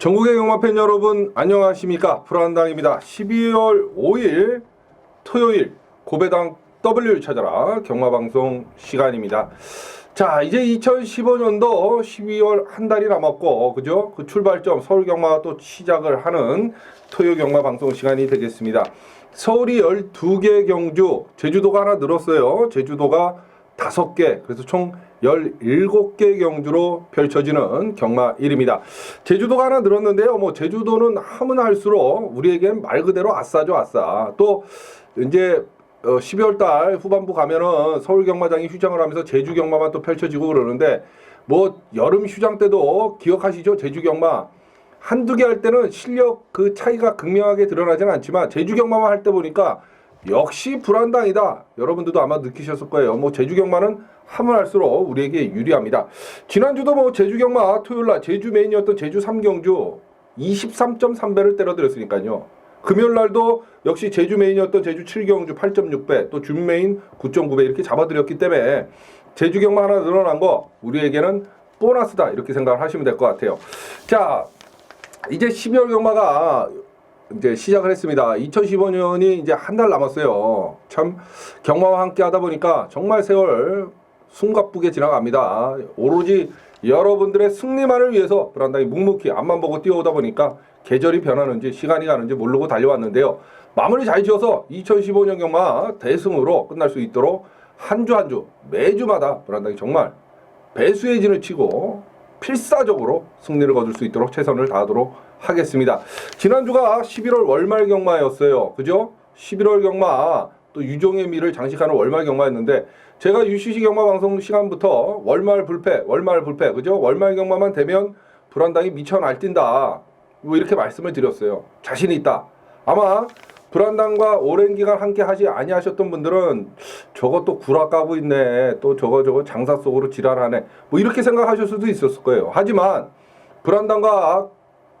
전국의 경마팬 여러분 안녕하십니까? 불안당입니다. 12월 5일 토요일 고배당 W를 찾아라 경마방송 시간입니다. 자 이제 2015년도 12월 한 달이 남았고 그죠? 그 출발점 서울 경마가 또 시작을 하는 토요 경마 방송 시간이 되겠습니다. 서울이 12개 경주 제주도가 하나 늘었어요. 제주도가 다섯 개 그래서 총 17개 경주로 펼쳐지는 경마 1입니다. 제주도가 하나 늘었는데요. 뭐 제주도는 하면 할수록 우리에겐 말 그대로 아싸죠, 아싸. 또 이제 어 12월 달 후반부 가면은 서울 경마장이 휴장을 하면서 제주 경마만 또 펼쳐지고 그러는데 뭐 여름 휴장 때도 기억하시죠? 제주 경마 한두 개 할 때는 실력 그 차이가 극명하게 드러나지는 않지만 제주 경마만 할 때 보니까 역시 불안당이다. 여러분들도 아마 느끼셨을 거예요. 뭐 제주 경마는 하면 할수록 우리에게 유리합니다. 지난주도 뭐 제주 경마 토요일 날 제주 메인이었던 제주 3경주 23.3배를 때려드렸으니까요. 금요일 날도 역시 제주 메인이었던 제주 7경주 8.6배, 또 준 메인 9.9배 이렇게 잡아드렸기 때문에 제주 경마 하나 늘어난 거 우리에게는 보너스다 이렇게 생각을 하시면 될 것 같아요. 자, 이제 12월 경마가 이제 시작을 했습니다. 2015년이 이제 한 달 남았어요. 참 경마와 함께 하다 보니까 정말 세월 숨가쁘게 지나갑니다. 오로지 여러분들의 승리만을 위해서 브란당이 묵묵히 앞만 보고 뛰어오다 보니까 계절이 변하는지 시간이 가는지 모르고 달려왔는데요. 마무리 잘 지어서 2015년 경마 대승으로 끝날 수 있도록 한 주 한 주 매주마다 브란당이 정말 배수의 진을 치고 필사적으로 승리를 거둘 수 있도록 최선을 다하도록 하겠습니다. 지난주가 11월 월말 경마였어요. 그죠? 11월 경마 또 유종의 미를 장식하는 월말 경마였는데 제가 UCC 경마 방송 시간부터 월말 불패, 월말 불패, 그죠? 월말 경마만 되면 불안당이 미쳐 날뛴다. 뭐 이렇게 말씀을 드렸어요. 자신이 있다. 아마 불안당과 오랜 기간 함께 하지 아니하셨던 분들은 저것도 구라 까고 있네. 또 저거 저거 장사 속으로 지랄하네. 뭐 이렇게 생각하실 수도 있었을 거예요. 하지만 불안당과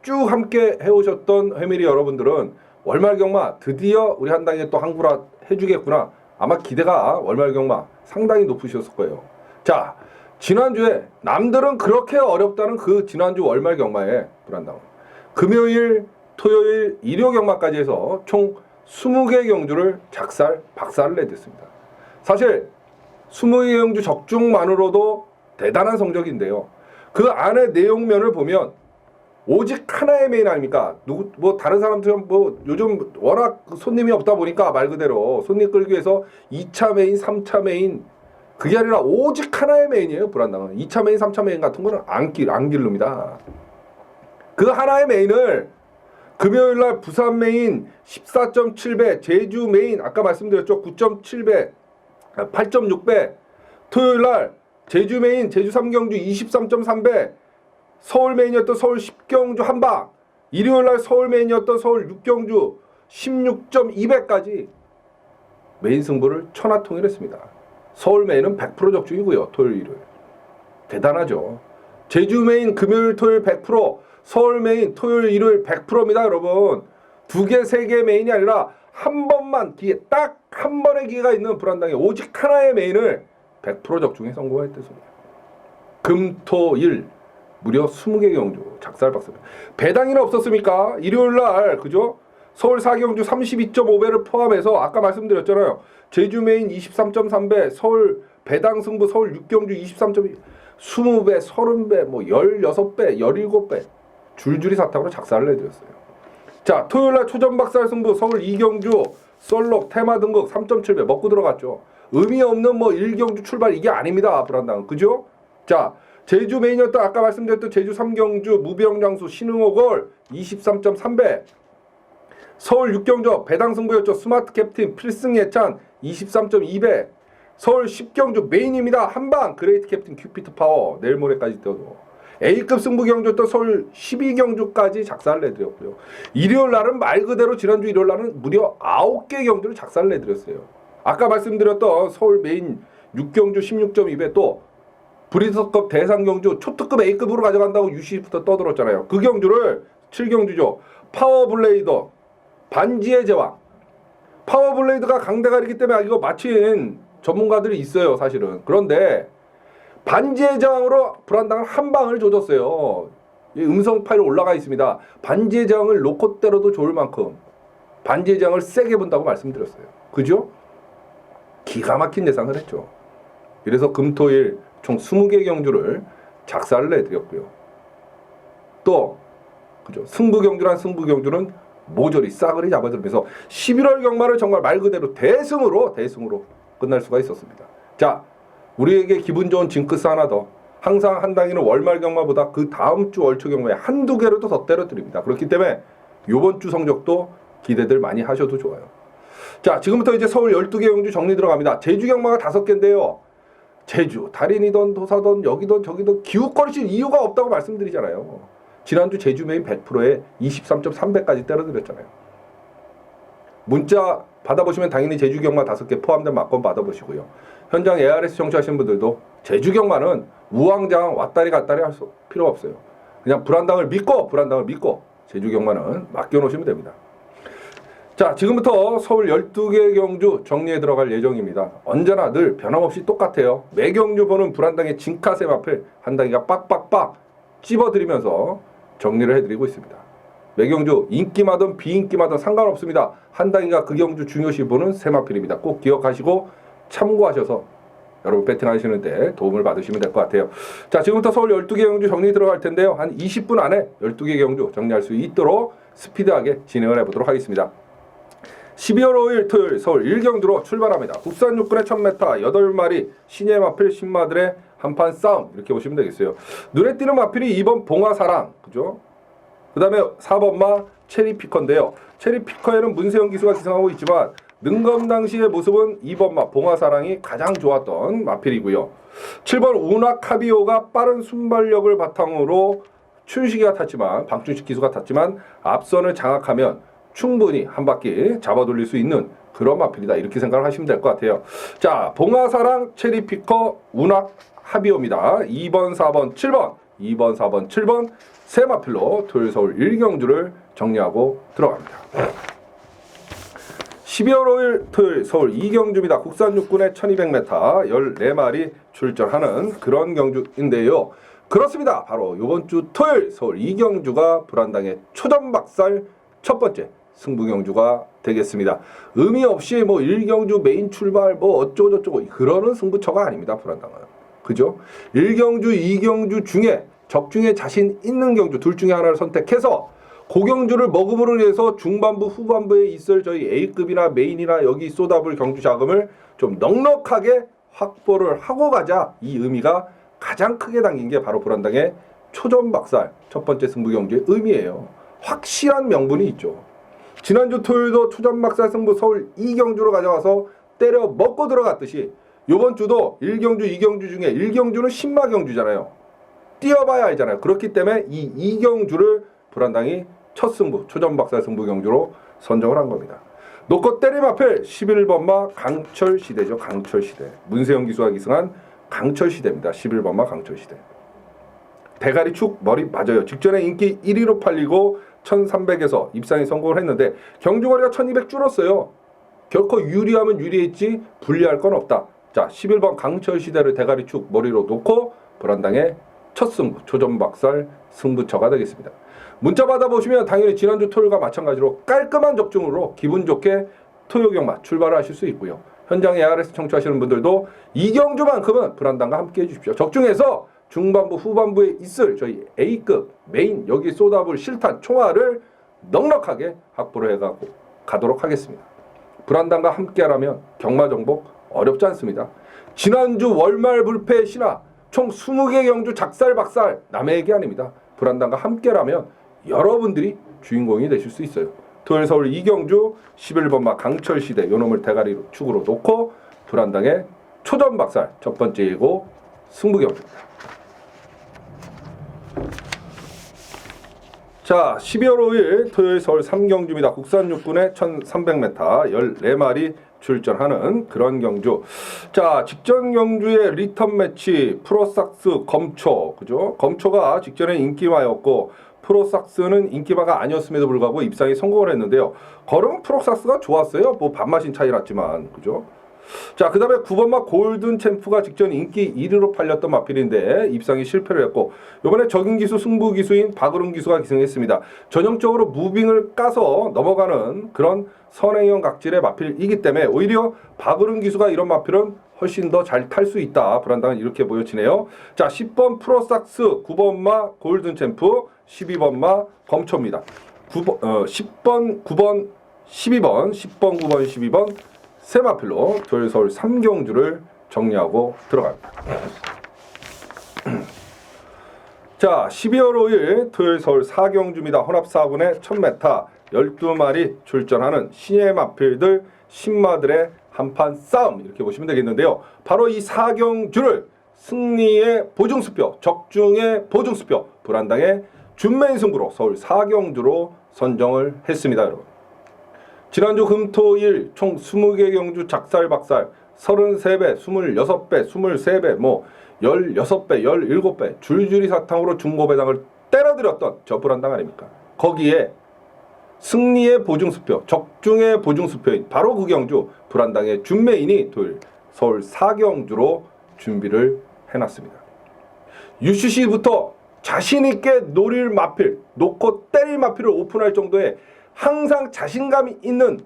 쭉 함께 해오셨던 회밀이 여러분들은 월말 경마 드디어 우리 한 당에 또 한구라 해주겠구나. 아마 기대가 월말 경마 상당히 높으셨을 거예요. 자, 지난주에 남들은 그렇게 어렵다는 그 지난주 월말 경마에 불안당 금요일, 토요일, 일요 경마까지 해서 총 20개 경주를 작살, 박살을 내댔습니다. 사실 20개 경주 적중만으로도 대단한 성적인데요. 그 안에 내용면을 보면 오직 하나의 메인 아닙니까? 누구 뭐 다른 사람들은 뭐 요즘 워낙 손님이 없다 보니까 말 그대로 손님 끌기 위해서 2차 메인, 3차 메인 그게 아니라 오직 하나의 메인이에요. 불안당은 2차 메인, 3차 메인 같은 거는 안 길, 안 기릅니다. 그 하나의 메인을 금요일 날 부산 메인 14.7배, 제주 메인 아까 말씀드렸죠. 9.7배, 8.6배. 토요일 날 제주 메인 제주 3경주 23.3배, 서울 메인이었던 서울 10경주 한방, 일요일 날 서울 메인이었던 서울 6경주 16.2배까지 메인 승부를 천하통일했습니다. 서울 메인은 100% 적중이고요. 토요일 일요일. 대단하죠. 제주 메인 금요일 토요일 100%, 서울 메인 토요일 일요일 100%입니다, 여러분. 두 개, 세 개 메인이 아니라 한 번만 기회, 딱 한 번의 기회가 있는 불안당에 오직 하나의 메인을 100% 적중에 성공했던 소리예요. 금, 토, 일 무려 20개 경주 작살박살. 배당이나 없었습니까? 일요일 날 그죠? 서울 4경주 32.5배를 포함해서 아까 말씀드렸잖아요. 제주 메인 23.3배, 서울 배당 승부 서울 6경주 23.2 20배, 30배, 뭐 16배, 17배 줄줄이 사탕으로 작살을 내드렸어요. 자, 토요일 날 초전 박살 승부 서울 2경주 썰록 테마 등극 3.7배 먹고 들어갔죠. 의미 없는 뭐 1경주 출발 이게 아닙니다. 불안당. 그죠? 자, 제주 메인이었던 아까 말씀드렸던 제주 3경주 무병장수 신흥호걸 23.3배 서울 6경주 배당 승부였죠. 스마트 캡틴 필승 예찬 23.2배 서울 10경주 메인입니다. 한방 그레이트 캡틴 큐피트 파워 내일 모레까지 떠도 A급 승부 경주였던 서울 12경주까지 작살을 내드렸고요. 일요일 날은 말 그대로 지난주 일요일 날은 무려 9개 경주를 작살을 내드렸어요. 아까 말씀드렸던 서울 메인 6경주 16.2배 또 브리스컵 대상 경주 초특급 A급으로 가져간다고 UC부터 떠들었잖아요. 그 경주를 7경주죠. 파워블레이더 반지의 제왕. 파워블레이드가 강대가리기 때문에 이거 마친 전문가들이 있어요, 사실은. 그런데 반지의 제왕으로 불안당을 한 방을 조졌어요. 이 음성 파일 올라가 있습니다. 반지의 제왕을 놓고 때려도 좋을 만큼 반지의 제왕을 세게 본다고 말씀드렸어요. 그죠? 기가 막힌 예상을 했죠. 그래서 금토일 총 20개 경주를 작사를 해드렸고요. 또 그죠? 승부 경주란 승부 경주는 모조리 싸그리 잡아들면서 11월 경마를 정말 말 그대로 대승으로 대승으로 끝날 수가 있었습니다. 자, 우리에게 기분 좋은 징크스 하나 더. 항상 한 당이는 월말 경마보다 그 다음 주 월초 경마에 한두 개라도 더 때려드립니다. 그렇기 때문에 요번 주 성적도 기대들 많이 하셔도 좋아요. 자, 지금부터 이제 서울 12개 경주 정리 들어갑니다. 제주 경마가 다섯 개인데요. 제주, 달인이던 도사던 여기던 저기던 기웃거리실 이유가 없다고 말씀드리잖아요. 지난주 제주 메인 100%에 23.300까지 때려드렸잖아요. 문자 받아보시면 당연히 제주 경마 다섯 개 포함된 막건 받아보시고요. 현장 ARS 청취하시는 분들도 제주 경마는 우왕좌왕 왔다리 갔다리 할수 필요 없어요. 그냥 불안당을 믿고 불안당을 믿고 제주 경마는 맡겨놓으시면 됩니다. 자, 지금부터 서울 12개 경주 정리해 들어갈 예정입니다. 언제나 늘 변함없이 똑같아요. 매 경주 보는 불안당의 징카셈 앞을 한 단계가 빡빡빡 찝어드리면서 정리를 해드리고 있습니다. 매 경주 인기마든 비인기마든 상관없습니다. 한 단위가 그 경주 중요시 보는 세마필입니다. 꼭 기억하시고 참고하셔서 여러분 배팅하시는 데 도움을 받으시면 될 것 같아요. 자 지금부터 서울 12개 경주 정리 들어갈 텐데요. 한 20분 안에 12개 경주 정리할 수 있도록 스피드하게 진행을 해보도록 하겠습니다. 12월 5일 토요일 서울 1경주로 출발합니다. 국산 육군의 1000m 8마리 신예 마필 신마들의 한판 싸움 이렇게 보시면 되겠어요. 눈에 띄는 마필이 2번 봉화사랑 그죠? 그 다음에 4번마 체리피커인데요. 체리피커에는 문세영 기수가 기승하고 있지만 능검 당시의 모습은 2번마 봉화사랑이 가장 좋았던 마필이고요. 7번 우나 카비오가 빠른 순발력을 바탕으로 춘식이가 탔지만 방춘식 기수가 탔지만 앞선을 장악하면 충분히 한 바퀴 잡아 돌릴 수 있는 그런 마필이다 이렇게 생각을 하시면 될 것 같아요. 자 봉화사랑 체리피커 운악 하비오입니다. 2번 4번 7번 2번 4번 7번 세 마필로 토요일 서울 1경주를 정리하고 들어갑니다. 12월 5일 토요일 서울 2경주입니다. 국산 육군의 1200m 14마리 출전하는 그런 경주인데요. 그렇습니다. 바로 이번 주 토요일 서울 2경주가 불안당의 초전박살 첫 번째 승부 경주가 되겠습니다. 의미 없이 뭐 1경주 메인 출발 뭐 어쩌고저쩌고 그러는 승부처가 아닙니다. 불안당은. 그죠? 1경주, 2경주 중에 적중에 자신 있는 경주 둘 중에 하나를 선택해서 고경주를 먹음으로 인해서 중반부 후반부에 있을 저희 A급이나 메인이나 여기 쏟아볼 경주 자금을 좀 넉넉하게 확보를 하고 가자 이 의미가 가장 크게 담긴 게 바로 불안당의 초전 박살 첫 번째 승부 경주의 의미예요. 확실한 명분이 있죠. 지난주 토요일도 초전박살 승부 서울 2경주로 가져가서 때려 먹고 들어갔듯이 요번 주도 1경주, 2경주 중에 1경주는 신마 경주잖아요. 뛰어봐야 알잖아요. 그렇기 때문에 이 2경주를 불안당이 첫 승부, 초전박살 승부 경주로 선정을 한 겁니다. 놓고 때림 앞에 11번마 강철 시대죠. 강철 시대. 문세영 기수가 기승한 강철 시대입니다. 11번마 강철 시대. 대가리 축 머리 맞아요. 직전에 인기 1위로 팔리고 1300에서 입상에 성공을 했는데 경주거리가 1200 줄었어요. 결코 유리하면 유리했지 불리할 건 없다. 자, 11번 강철 시대를 대가리 축 머리로 놓고 불안당의 첫 승부 조전박살 승부처가 되겠습니다. 문자 받아보시면 당연히 지난주 토요일과 마찬가지로 깔끔한 적중으로 기분 좋게 토요 경마 출발을 하실 수 있고요. 현장 ARS 청취하시는 분들도 이경주만큼은 불안당과 함께 해주십시오. 적중해서 중반부 후반부에 있을 저희 A급 메인 여기 쏟아볼 실탄 총알을 넉넉하게 확보를 해가고 가도록 하겠습니다. 불안당과 함께하라면 경마 정복 어렵지 않습니다. 지난주 월말 불패 신화 총 20개 경주 작살 박살 남의 얘기 아닙니다. 불안당과 함께라면 여러분들이 주인공이 되실 수 있어요. 토요일 서울 이경주 11번마 강철 시대 요놈을 대가리로 축으로 놓고 불안당의 초전 박살 첫 번째 예고 승부 경주입니다. 자, 12월 5일 토요일 서울 3경주입니다. 국산 육군의 1300m 14마리 출전하는 그런 경주. 자, 직전 경주의 리턴 매치 프로삭스 검초, 그죠? 검초가 직전에 인기마였고 프로삭스는 인기마가 아니었음에도 불구하고 입상에 성공을 했는데요. 걸음 프로삭스가 좋았어요. 뭐 밥맛인 차이 났지만, 그죠? 자, 그 다음에 9번마 골든 챔프가 직전 인기 1위로 팔렸던 마필인데 입상이 실패를 했고 이번에 적인 기수 승부 기수인 박으름 기수가 기승했습니다. 전형적으로 무빙을 까서 넘어가는 그런 선행형 각질의 마필이기 때문에 오히려 박으름 기수가 이런 마필은 훨씬 더 잘 탈 수 있다. 불안당은 이렇게 보여지네요. 자, 10번 프로삭스, 9번마 골든 챔프, 12번마 검초입니다. 9번, 어, 10번, 9번, 12번, 10번, 9번, 12번 세 마필로 토요일 서울 3경주를 정리하고 들어갑니다. 자, 12월 5일 토요일 서울 4경주입니다. 혼합 4분의 1000m 12마리 출전하는 신예 마필들 신마들의 한판 싸움 이렇게 보시면 되겠는데요. 바로 이 4경주를 승리의 보증수표, 적중의 보증수표, 불안당의 준맨 승부로 서울 4경주로 선정을 했습니다, 여러분. 지난주 금토일 총 20개 경주 작살 박살 33배, 26배, 23배, 뭐 16배, 17배 줄줄이 사탕으로 중고 배당을 때려들였던 저 불안당 아닙니까? 거기에 승리의 보증수표, 적중의 보증수표인 바로 그 경주 불안당의 준매인이 토요일 서울 4경주로 준비를 해놨습니다. UCC부터 자신 있게 노릴 마필, 놓고 때릴 마필을 오픈할 정도의 항상 자신감이 있는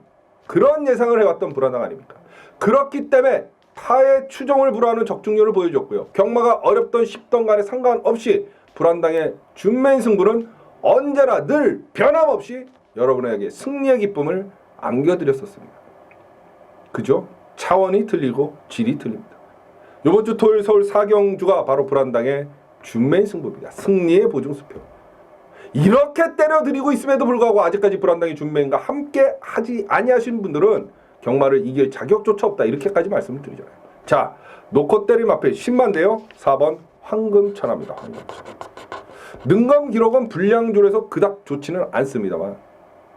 그런 예상을 해왔던 불안당 아닙니까? 그렇기 때문에 타의 추종을 불허하는 적중률을 보여줬고요. 경마가 어렵던 쉽던 간에 상관없이 불안당의 준맨 승부는 언제나 늘 변함없이 여러분에게 승리의 기쁨을 안겨드렸었습니다. 그죠? 차원이 틀리고 질이 틀립니다. 이번 주 토요일 서울 사경주가 바로 불안당의 준맨 승부입니다. 승리의 보증수표. 이렇게 때려드리고 있음에도 불구하고 아직까지 불안당의 준맨과 함께 하지 아니하신 분들은 경마를 이길 자격조차 없다 이렇게까지 말씀을 드리잖아요. 자, 놓고 때림 앞에 10만대요. 4번 황금천합니다. 황금천. 능검 기록은 불량줄에서 그닥 좋지는 않습니다만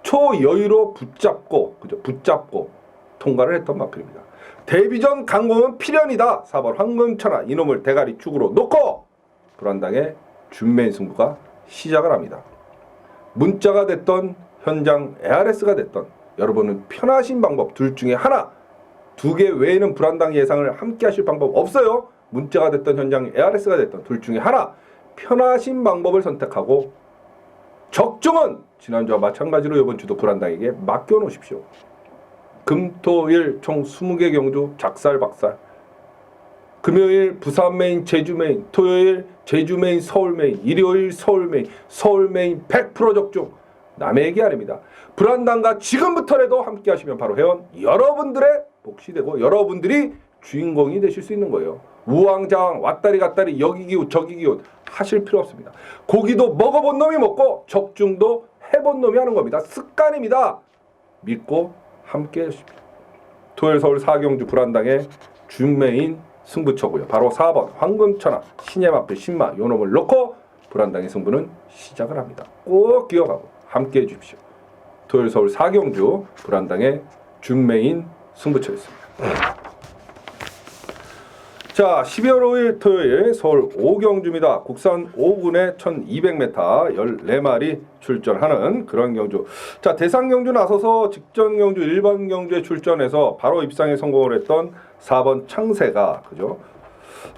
초여유로 붙잡고 그죠 붙잡고 통과를 했던 마필입니다. 데뷔 전 강공은 필연이다. 4번 황금천하 이놈을 대가리 축으로 놓고 불안당의 준맨 승부가 시작을 합니다. 문자가 됐던 현장 ARS가 됐던 여러분은 편하신 방법 둘 중에 하나 두 개 외에는 불안당 예상을 함께 하실 방법 없어요. 문자가 됐던 현장 ARS가 됐던 둘 중에 하나 편하신 방법을 선택하고 적중은 지난주와 마찬가지로 이번 주도 불안당에게 맡겨 놓으십시오. 금토일 총 20개 경주 작살 박살 금요일 부산 메인 제주 메인 토요일 제주 메인 서울 메인 일요일 서울 메인 서울 메인 100% 적중 남의 얘기 아닙니다. 불안당과 지금부터라도 함께 하시면 바로 회원 여러분들의 몫이 되고 여러분들이 주인공이 되실 수 있는 거예요. 우왕좌왕 왔다리 갔다리 여기 기웃 저기 기웃 하실 필요 없습니다. 고기도 먹어본 놈이 먹고 적중도 해본 놈이 하는 겁니다. 습관입니다. 믿고 함께 해주십시오. 토요일 서울 사경주 불안당의 준메인 승부처고요. 바로 4번 황금천하 신의 앞에 신마 요 놈을 놓고 불안당의 승부는 시작을 합니다. 꼭 기억하고 함께 해주십시오. 토요일 서울 사경주 불안당의 준메인 승부처였습니다. 자, 12월 5일 토요일 서울 오경주입니다. 국산 5군의 1200m 14마리 출전하는 그런 경주. 자, 대상 경주 나서서 직전 경주 일반 경주에 출전해서 바로 입상에 성공을 했던 4번 창세가 그죠?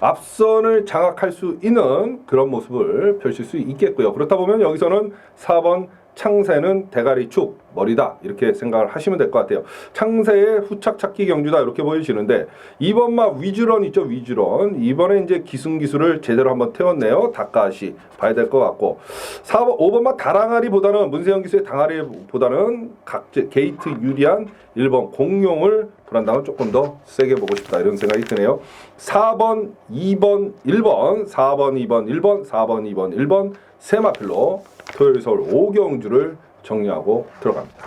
앞선을 장악할 수 있는 그런 모습을 펼칠 수 있겠고요. 그렇다 보면 여기서는 4번 창세는 대가리 축 머리다. 이렇게 생각을 하시면 될 것 같아요. 창세의 후착 찾기 경주다. 이렇게 보여지는데 2번마 위주런 있죠? 위주런 이번에 이제 기승 기술을 제대로 한번 태웠네요. 닭가시. 봐야 될 것 같고. 4번 5번 마 다랑아리보다는 문세영 기수의 당아리보다는 각제 게이트 유리한 1번 공룡을 불안당은 조금 더 세게 보고 싶다. 이런 생각이 드네요. 4번, 2번, 1번, 4번, 2번, 1번, 4번, 2번, 1번. 세 마필로 토요일 서울 5경주를 정리하고 들어갑니다.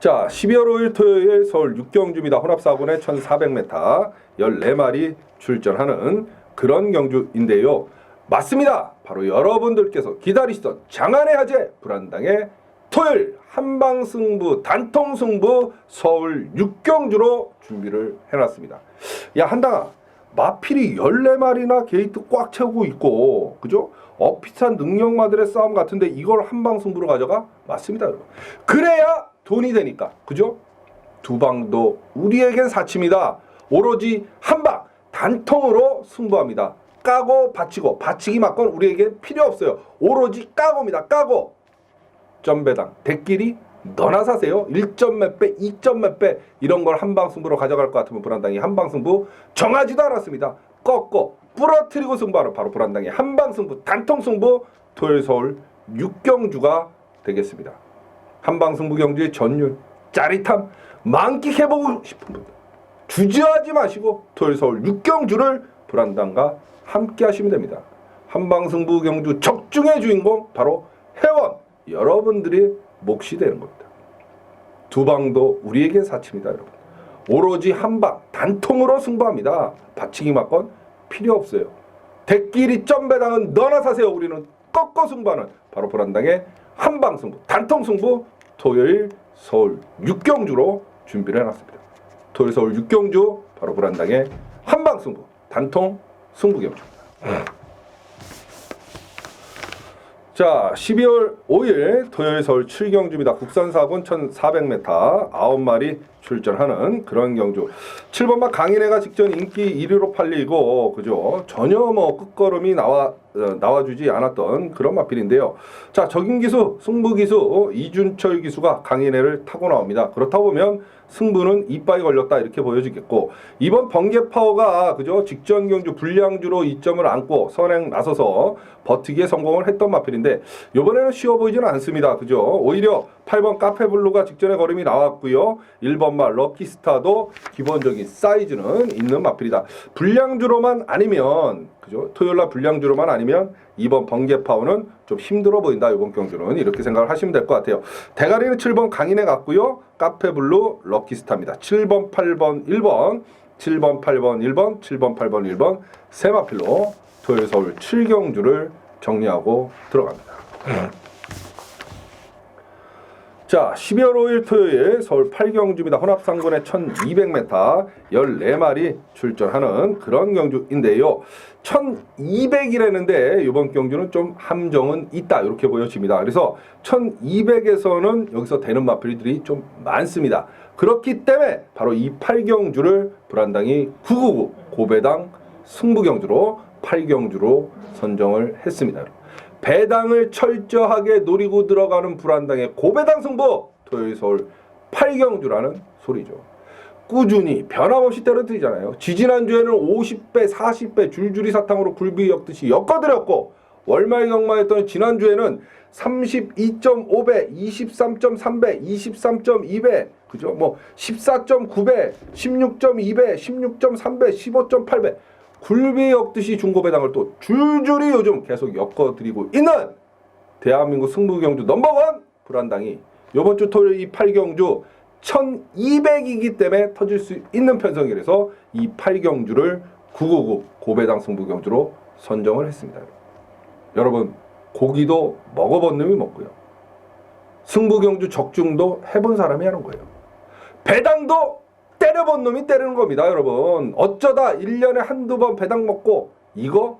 자, 12월 5일 토요일 서울 6경주입니다. 혼합 4분의 1400m 14마리 출전하는 그런 경주인데요. 맞습니다. 바로 여러분들께서 기다리시던 장안의 화제 불안당의 토요일 한방 승부 단통 승부 서울 6경주로 준비를 해놨습니다. 야 한당아 마필이 14마리나 게이트 꽉 채우고 있고 그죠? 어피스한 능력마들의 싸움 같은데 이걸 한방 승부로 가져가? 맞습니다 여러분. 그래야 돈이 되니까 그죠? 두 방도 우리에겐 사치입니다. 오로지 한 방 단통으로 승부합니다. 까고 받치고 받치기 맞건 우리에게 필요 없어요. 오로지 까고입니다. 까고 점배당 대끼리 너나 사세요. 1점 몇 배, 2점 몇 배 이런 걸 한방 승부로 가져갈 것 같으면 불안당이 한방 승부 정하지도 않았습니다. 꺾고 부러뜨리고 승부하는 바로 불안당의 한방 승부 단통 승부 토요일 서울 육경주가 되겠습니다. 한방 승부 경주의 전율 짜릿함 만끽해보고 싶은 분들 주저하지 마시고 토요일 서울 육경주를 불안당과 함께 하시면 됩니다. 한방 승부 경주 적중의 주인공 바로 회원 여러분들이 몫이 되는 겁니다. 두 방도 우리에게 사치입니다, 여러분. 오로지 한 방 단통으로 승부합니다. 받치기 맞건 필요 없어요. 대끼리 점배당은 너나 사세요. 우리는 꺾어 승부하는 바로 불안당의 한방 승부, 단통 승부 토요일 서울 육경주로 준비를 해놨습니다. 토요일 서울 육경주 바로 불안당의 한방 승부, 단통 승부 경주입니다. 자, 12월 5일 토요일 서울 7경주입니다. 국산 4군 1400m 9마리 출전하는 그런 경주. 7번마 강인혜가 직전 인기 1위로 팔리고 그죠? 전혀 뭐 끝걸음이 나와 어, 나와주지 않았던 그런 마필인데요. 자, 적인 기수, 승부 기수 어, 이준철 기수가 강인혜를 타고 나옵니다. 그렇다 보면 승부는 이빠이 걸렸다 이렇게 보여지겠고 이번 번개 파워가 그죠 직전 경주 불량주로 이점을 안고 선행 나서서 버티기에 성공을 했던 마필인데 이번에는 쉬워 보이지는 않습니다 그죠 오히려 8번 카페블루가 직전에 걸음이 나왔고요. 1번 마 럭키스타도 기본적인 사이즈는 있는 마필이다. 불량주로만 아니면 그죠? 토요일날 불량주로만 아니면 이번 번개 파워는 좀 힘들어 보인다. 이번 경주는 이렇게 생각을 하시면 될 것 같아요. 대가리는 7번 강인에 갔고요. 카페블루 럭키스타입니다. 7번 8번 1번. 7번 8번 1번. 7번 8번 1번. 세 마필로 토요일 서울 7경주를 정리하고 들어갑니다 자, 12월 5일 토요일 서울 8경주입니다. 혼합상군의 1200m 14마리 출전하는 그런 경주인데요. 1200이라는데 이번 경주는 좀 함정은 있다 이렇게 보여집니다. 그래서 1200에서는 여기서 되는 마필들이 좀 많습니다. 그렇기 때문에 바로 이 8경주를 불안당이 999 고배당 승부경주로 8경주로 선정을 했습니다. 배당을 철저하게 노리고 들어가는 불안당의 고배당 승부 토요일 서울 8경주라는 소리죠. 꾸준히 변함없이 때려드리잖아요. 지지난주에는 50배, 40배 줄줄이 사탕으로 굴비 엮듯이 엮어드렸고 월말 경마했던 지난주에는 32.5배, 23.3배, 23.2배, 그죠? 뭐 14.9배, 16.2배, 16.3배, 15.8배 굴비 엮듯이 중고배당을 또 줄줄이 요즘 계속 엮어드리고 있는 대한민국 승부경주 넘버원 불안당이 이번 주 토요일 이 8경주 1200이기 때문에 터질 수 있는 편성이라서 이 8경주를 999 고배당 승부경주로 선정을 했습니다. 여러분 고기도 먹어본 놈이 먹고요. 승부경주 적중도 해본 사람이 하는 거예요. 배당도 때려본 놈이 때리는 겁니다, 여러분. 어쩌다 1년에 한두 번 배당 먹고 이거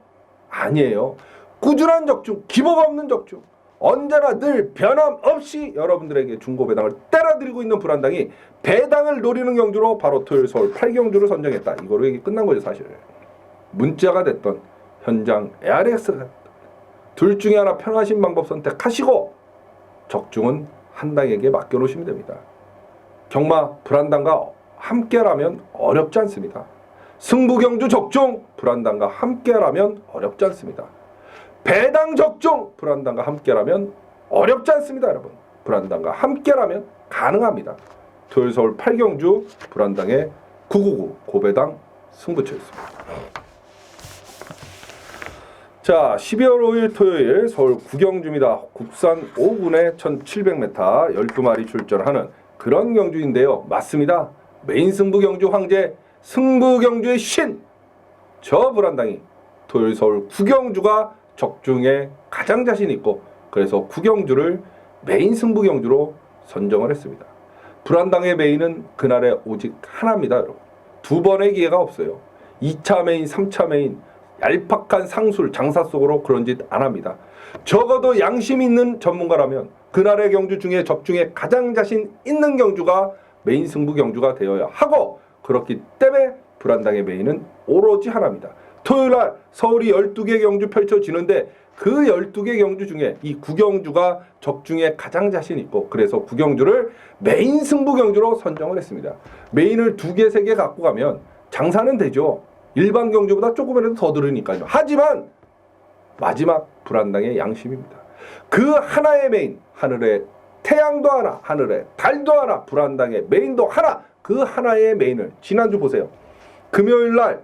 아니에요. 꾸준한 적중, 기복 없는 적중. 언제나 늘 변함없이 여러분들에게 중고 배당을 때려드리고 있는 불안당이 배당을 노리는 경주로 바로 토요일 서울 8경주를 선정했다. 이거로 얘기 끝난 거죠, 사실. 문자가 됐던 현장 ARS가 됐던 둘 중에 하나 편하신 방법 선택하시고 적중은 한 당에게 맡겨놓으시면 됩니다. 경마 불안당과 함께라면 어렵지 않습니다. 승부경주 적중 불안당과 함께라면 어렵지 않습니다. 배당 적중 불안당과 함께라면 어렵지 않습니다, 여러분. 불안당과 함께라면 가능합니다. 토요일 서울 8경주 불안당의 999 고배당 승부처였습니다. 자, 12월 5일 토요일 서울 구경주입니다. 국산 5군의 1700m 12마리 출전하는 그런 경주인데요. 맞습니다. 메인 승부 경주 황제 승부 경주의 신. 저 불안당이 토요일 서울 구경주가 적중에 가장 자신 있고 그래서 구경주를 메인 승부 경주로 선정을 했습니다. 불안당의 메인은 그날에 오직 하나입니다, 여러분. 두 번의 기회가 없어요. 2차 메인, 3차 메인, 얄팍한 상술 장사 속으로 그런 짓 안 합니다. 적어도 양심 있는 전문가라면 그날의 경주 중에 적중에 가장 자신 있는 경주가 메인 승부 경주가 되어야 하고 그렇기 때문에 불안당의 메인은 오로지 하나입니다. 토요일 날 서울이 12개 경주 펼쳐지는데 그 12개 경주 중에 이 구경주가 적중에 가장 자신 있고 그래서 구경주를 메인 승부 경주로 선정을 했습니다. 메인을 두 개, 세 개 갖고 가면 장사는 되죠. 일반 경주보다 조금이라도 더 들으니까요. 하지만 마지막 불안당의 양심입니다. 그 하나의 메인 하늘에 태양도 하나 하늘에 달도 하나 불안당의 메인도 하나 그 하나의 메인을. 지난주 보세요. 금요일 날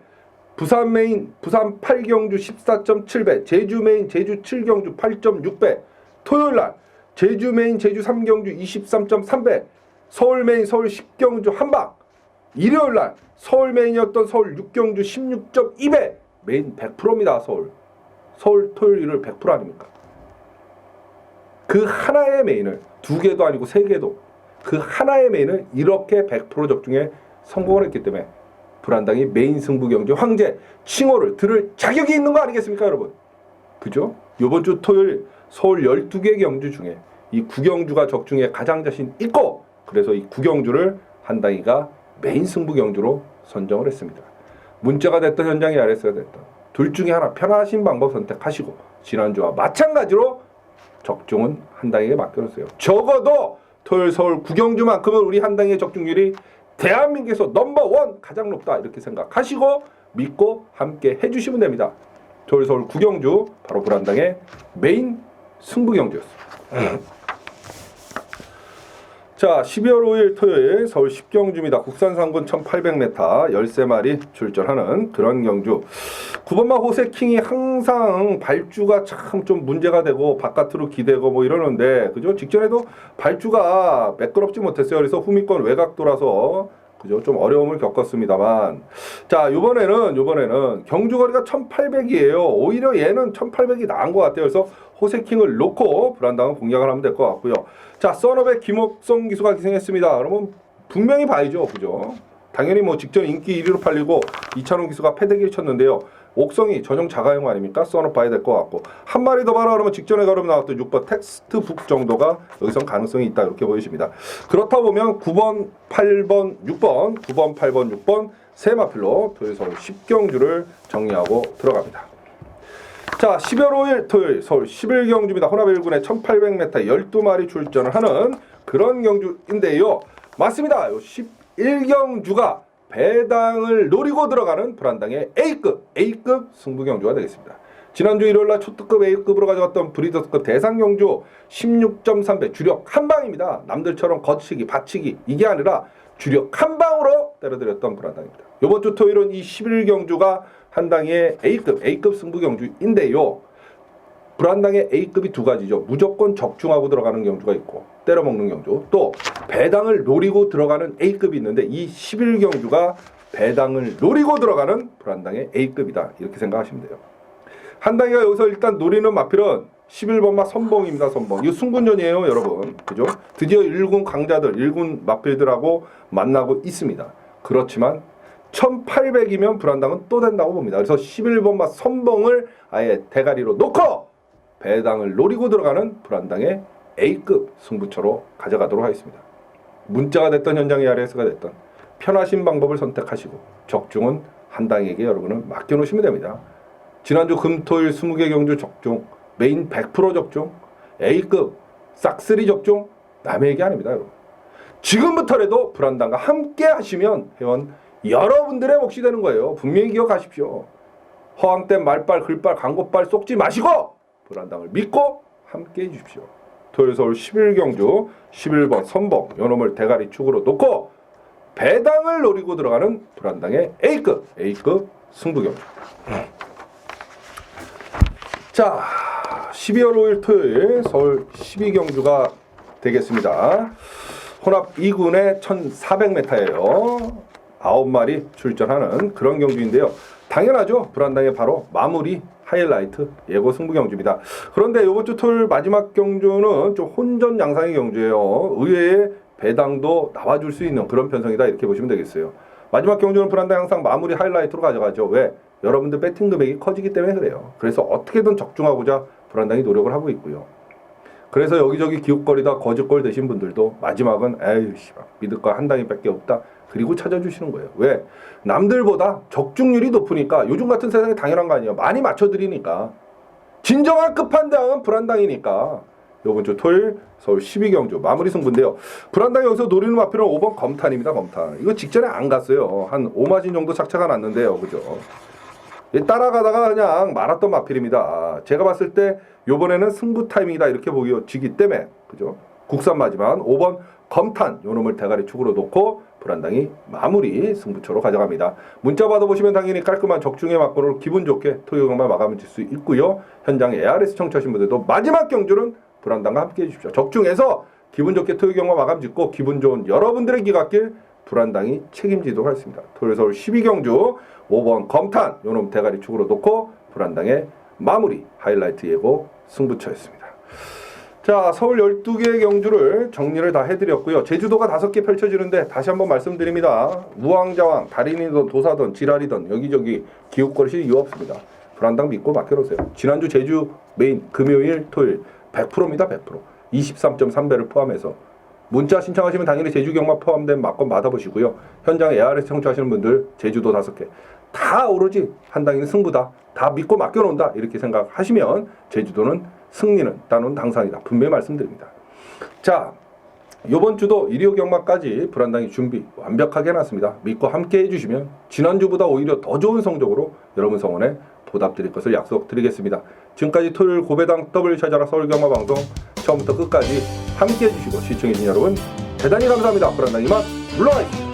부산 메인 부산 8경주 14.7배 제주 메인 제주 7경주 8.6배 토요일 날 제주 메인 제주 3경주 23.3배 서울 메인 서울 10경주 한방. 일요일 날 서울 메인이었던 서울 6경주 16.2배 메인 100%입니다 서울. 서울 토요일 일요일 100% 아닙니까? 그 하나의 메인을 두 개도 아니고 세 개도 그 하나의 메인을 이렇게 100% 적중에 성공을 했기 때문에 불안당이 메인 승부 경주 황제 칭호를 들을 자격이 있는 거 아니겠습니까 여러분 그죠? 요번 주 토요일 서울 12개 경주 중에 이 구경주가 적중에 가장 자신 있고 그래서 이 구경주를 한당이가 메인 승부 경주로 선정을 했습니다. 문자가 됐던 현장이 RS가 됐던 둘 중에 하나 편하신 방법 선택하시고 지난주와 마찬가지로 적중은 한당에게 맡겨놓으세요. 적어도 토요일 서울 구경주만큼은 우리 한당의 적중률이 대한민국에서 넘버원 가장 높다 이렇게 생각하시고 믿고 함께 해주시면 됩니다. 토요일 서울 구경주 바로 불안당의 메인 승부 경주였습니다. 자, 12월 5일 토요일 서울 10경주입니다. 국산 상군 1800m 13마리 출전하는 그런 경주. 9번마 호세킹이 항상 발주가 참 좀 문제가 되고 바깥으로 기대고 뭐 이러는데 그죠? 직전에도 발주가 매끄럽지 못했어요. 그래서 후미권 외곽 돌아서 그죠? 좀 어려움을 겪었습니다만 자, 요번에는 요번에는 경주 거리가 1800이에요. 오히려 얘는 1800이 나은 것 같아요. 그래서 호세킹을 놓고 불안당은 공략을 하면 될 것 같고요. 자, 선업의 김옥성 기수가 기생했습니다. 그러면 분명히 봐야죠. 그죠? 당연히 뭐 직전 인기 1위로 팔리고 이찬원 기수가 패대기를 쳤는데요. 옥성이 전용 자가용 아닙니까? 써놓 봐야 될 것 같고 한 마리 더 봐라 그러면 직전에 가려면 나왔던 6번 텍스트북 정도가 여기선 가능성이 있다 이렇게 보여집니다. 그렇다 보면 9번, 8번, 6번, 9번, 8번, 6번 세 마필로 서울 10경주를 정리하고 들어갑니다. 자, 12월 5일 토요일 서울 11 경주입니다. 호남 1군에 1800m 12마리 출전을 하는 그런 경주인데요. 맞습니다. 요 11 경주가 배당을 노리고 들어가는 불안당의 A급, A급 승부 경주가 되겠습니다. 지난주 일요일 날 초특급 A급으로 가져갔던 브리더스급 대상 경주 16.3배 주력 한 방입니다. 남들처럼 거치기, 받치기 이게 아니라 주력 한 방으로 때려드렸던 불안당입니다. 이번 주 토요일은 이 11 경주가 한 당의 A급, A급 승부 경주인데요. 불안당의 A급이 두 가지죠. 무조건 적중하고 들어가는 경주가 있고 때려먹는 경주. 또 배당을 노리고 들어가는 A급이 있는데 이 11경주가 배당을 노리고 들어가는 불안당의 A급이다. 이렇게 생각하시면 돼요. 한당이가 여기서 일단 노리는 마필은 11번마 선봉입니다. 선봉. 이거 승군전이에요, 여러분. 그죠? 드디어 1군 강자들, 1군 마필들하고 만나고 있습니다. 그렇지만 1800이면 불안당은 또 된다고 봅니다. 그래서 11번마 선봉을 아예 대가리로 놓고 배당을 노리고 들어가는 불안당의 A급 승부처로 가져가도록 하겠습니다. 문자가 됐던 현장의 RS가 됐던 편하신 방법을 선택하시고 적중은 한 당에게 여러분은 맡겨놓으시면 됩니다. 지난주 금토일 20개 경주 적중 메인 100% 적중 A급 싹쓸이 적중 남의 얘기 아닙니다 여러분. 지금부터라도 불안당과 함께 하시면 회원 여러분들의 몫이 되는 거예요. 분명히 기억하십시오. 허황된 말빨, 글빨, 광고빨 쏙지 마시고 불안당을 믿고 함께 해 주십시오. 토요일 서울 11경주 11번 선봉 요놈을 대가리 축으로 놓고 배당을 노리고 들어가는 불안당의 A급, A급 승부경주. 자, 12월 5일 토요일 서울 12경주가 되겠습니다. 혼합 2군의 1400m예요. 9마리 출전하는 그런 경주인데요. 당연하죠. 불안당의 바로 마무리 하이라이트 예고 승부 경주입니다. 그런데 이번 주 토요일 마지막 경주는 좀 혼전 양상의 경주예요. 의외의 배당도 나와줄 수 있는 그런 편성이다 이렇게 보시면 되겠어요. 마지막 경주는 불안당 항상 마무리 하이라이트로 가져가죠. 왜? 여러분들 배팅 금액이 커지기 때문에 그래요. 그래서 어떻게든 적중하고자 불안당이 노력을 하고 있고요. 그래서 여기저기 기웃거리다 거짓골 되신 분들도 마지막은 에휴 씨발 믿을 거 한 당이 밖에 없다. 그리고 찾아주시는 거예요. 왜? 남들보다 적중률이 높으니까 요즘 같은 세상에 당연한 거 아니에요. 많이 맞춰드리니까. 진정한 끝판당은 불안당이니까. 요번 주 토요일 서울 12경주 마무리 승부인데요. 불안당 여기서 노리는 마표는 5번 검탄입니다. 검탄. 이거 직전에 안 갔어요. 한 5마진 정도 착착가 났는데요. 그죠? 이 따라가다가 그냥 말았던 마필입니다. 제가 봤을 때 요번에는 승부 타이밍이다 이렇게 보기 지기 때문에 그죠? 국산 마지만 5번 검탄 요놈을 대가리 축으로 놓고 불안당이 마무리 승부처로 가져갑니다. 문자 받아보시면 당연히 깔끔한 적중의 막고를 기분 좋게 토요일만 마감을 질 수 있고요. 현장 ARS 청취하신 분들도 마지막 경주는 불안당과 함께 해 주십시오. 적중해서 기분 좋게 토요일 경마 마감 짓고 기분 좋은 여러분들의 기갓길 불안당이 책임지도록 하겠습니다. 토요일 서울 12경주 5번 검탄 요놈 대가리 축으로 놓고 불안당의 마무리 하이라이트 예고 승부처였습니다. 자 서울 12개의 경주를 정리를 다 해드렸고요. 제주도가 5개 펼쳐지는데 다시 한번 말씀드립니다. 우왕좌왕 달인이든 도사든 지랄이든 여기저기 기웃거리실 이유 없습니다. 불안당 믿고 맡겨놓으세요. 지난주 제주 메인 금요일 토요일 100%입니다. 100%. 23.3배를 포함해서 문자 신청하시면 당연히 제주 경마 포함된 막건 받아보시고요. 현장 ARS 청취하시는 분들 제주도 다섯 개다 오로지 한 당이는 승부다. 다 믿고 맡겨놓는다. 이렇게 생각하시면 제주도는 승리는 따놓은 당상이다. 분명히 말씀드립니다. 자, 이번 주도 일요 경마까지 불안당이 준비 완벽하게 해놨습니다. 믿고 함께 해주시면 지난주보다 오히려 더 좋은 성적으로 여러분 성원에 보답드릴 것을 약속드리겠습니다. 지금까지 토요일 고배당 W 찾아라 서울 경마 방송 처음부터 끝까지 함께 해주시고 시청해주신 여러분 대단히 감사합니다. 불안당 이만 물러가십시오.